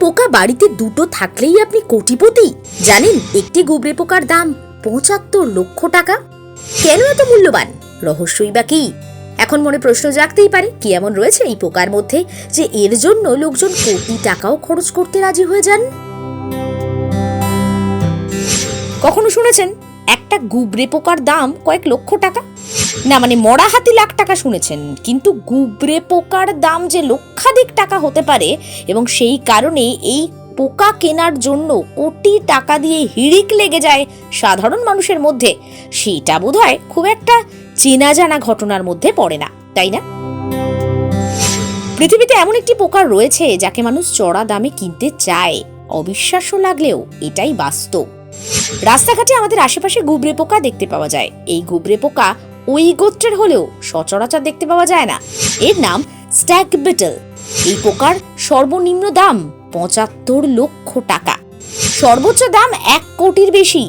পোকা বাড়িতে দুটো থাকলেই আপনি কোটিপতি? জানেন, একটি গুবরে পোকার দাম পঁচাত্তর লক্ষ টাকা? কেন এত মূল্যবান? রহস্যই বা কি? এখন মনে প্রশ্ন জাগতেই পারে, কি এমন রয়েছে এই পোকার মধ্যে যে এর জন্য লোকজন কোটি টাকাও খরচ করতে রাজি হয়ে যান? কখনো শুনেছেন, একটা গুবরে পোকার দাম কয়েক লক্ষ টাকা? না মানে মরা হাতি লাখ টাকা শুনেছেন, কিন্তু গুবরে পোকার দাম যে লক্ষাধিক টাকা হতে পারে, এবং সেই কারণে এই পোকা কেনার জন্য কোটি টাকা দিয়ে হিড়িক লেগে যায় সাধারণ মানুষের মধ্যে সেটা বোধহয় খুব একটা চেনা জানা ঘটনার মধ্যে পড়ে না, তাই না? পৃথিবীতে এমন একটি পোকা রয়েছে যাকে মানুষ চড়া দামে কিনতে চায়, অবিশ্বাস্য লাগলেও এটাই বাস্তব। রাস্তাঘাটে আমাদের আশেপাশে গুবরে পোকা দেখতে পাওয়া যায়, এই গুবরে পোকা ওই গোত্রের হলেও সচরাচর দেখতে পাওয়া যায় না। এর নাম স্ট্যাক বিটল। এই পোকার সর্বনিম্ন দাম পঁচাত্তর লক্ষ টাকা। সর্বোচ্চ দাম এক কোটির বেশি।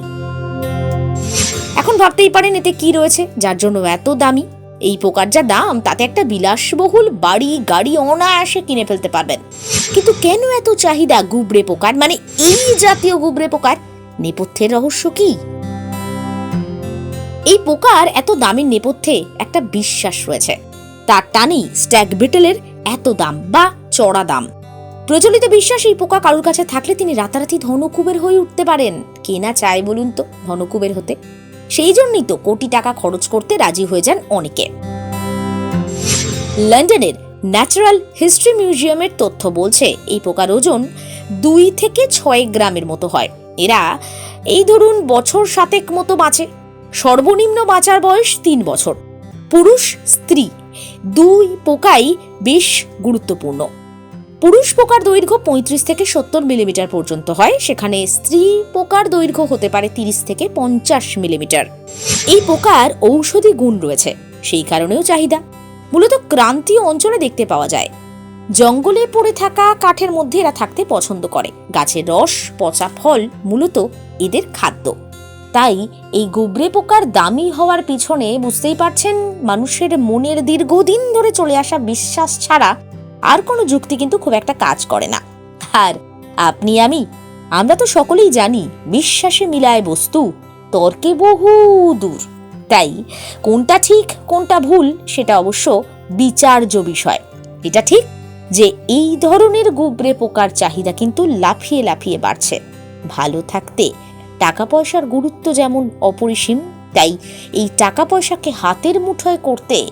এখন ভাবতেই পারেন এতে কি রয়েছে, যার জন্য এত দামি। এই পোকার যা দাম, তাতে একটা বিলাসবহুল বাড়ি, গাড়ি অনায়াসে কিনে ফেলতে পারবেন। কিন্তু কেন এত চাহিদা গুবরে পোকার? মানে এই জাতীয় গুবরে পোকার নেপথ্যের রহস্য কি? এই পোকার এত দামের নেপথ্যে একটা বিশ্বাস রয়েছে। তার টানেই স্ট্যাগ বিটেলের এত দাম বা চড়া দাম। প্রচলিত বিশ্বাস এই পোকা কারোর কাছে থাকলে তিনি রাতারাতি ধনকুবের হয়ে উঠতে পারেন। কে না চায় বলুন তো ধনকুবের হতে? সেই জন্যই তো কোটি টাকা খরচ করতে রাজি হয়ে যান অনেকে। লন্ডনের ন্যাচারাল হিস্ট্রি মিউজিয়ামের তথ্য বলছে, এই পোকার ওজন দুই থেকে ছয় গ্রামের মতো হয়। এরা, এই ধরুন, বছর সাতেক মতো বাঁচে। সর্বনিম্ন বাঁচার বয়স তিন বছর। পুরুষ, স্ত্রী, দুই পোকাই বেশ গুরুত্বপূর্ণ। পুরুষ পোকার দৈর্ঘ্য পঁয়ত্রিশ থেকে সত্তর মিলিমিটার পর্যন্ত হয়, সেখানে স্ত্রী পোকার দৈর্ঘ্য হতে পারে তিরিশ থেকে পঞ্চাশ মিলিমিটার। এই পোকার ঔষধি গুণ রয়েছে, সেই কারণেও চাহিদা। মূলত ক্রান্তীয় অঞ্চলে দেখতে পাওয়া যায়। জঙ্গলে পড়ে থাকা কাঠের মধ্যে এরা থাকতে পছন্দ করে। গাছের রস, পচা ফল মূলত এদের খাদ্য। তাই এই গুবরে পোকার দামি হওয়ার পিছনে বুঝতেই পারছেন মানুষের মনের দীর্ঘদিন ধরে চলে আসা বিশ্বাস ছাড়া আর কোনো যুক্তি কিন্তু খুব একটা কাজ করে না। আর আপনি আমি, আমরা তো সকলেই জানি বিশ্বাসে মিলায় বস্তু, তর্কে বহু দূর। তাই কোনটা ঠিক, কোনটা ভুল, সেটা অবশ্য বিচার্য বিষয়। এটা ঠিক যে এই ধরনের গুবরে পোকার চাহিদা কিন্তু লাফিয়ে লাফিয়ে বাড়ছে। ভালো থাকতে টাকা পয়সার গুরুত্ব যেমন অপরিসীম, তাই এই টাকা পয়সাকে হাতের মুঠোয় করতে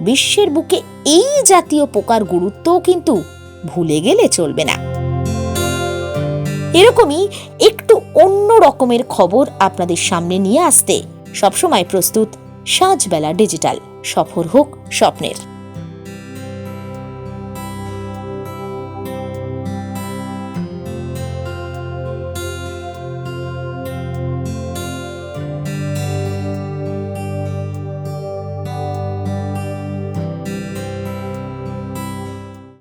বিশ্বের বুকে এই জাতীয় পোকার গুরুত্বও কিন্তু ভুলে গেলে চলবে না। এরকমই একটু অন্য রকমের খবর আপনাদের সামনে নিয়ে আসতে সবসময় প্রস্তুত সাঁঝবেলা ডিজিটাল। সফর হোক স্বপ্নের।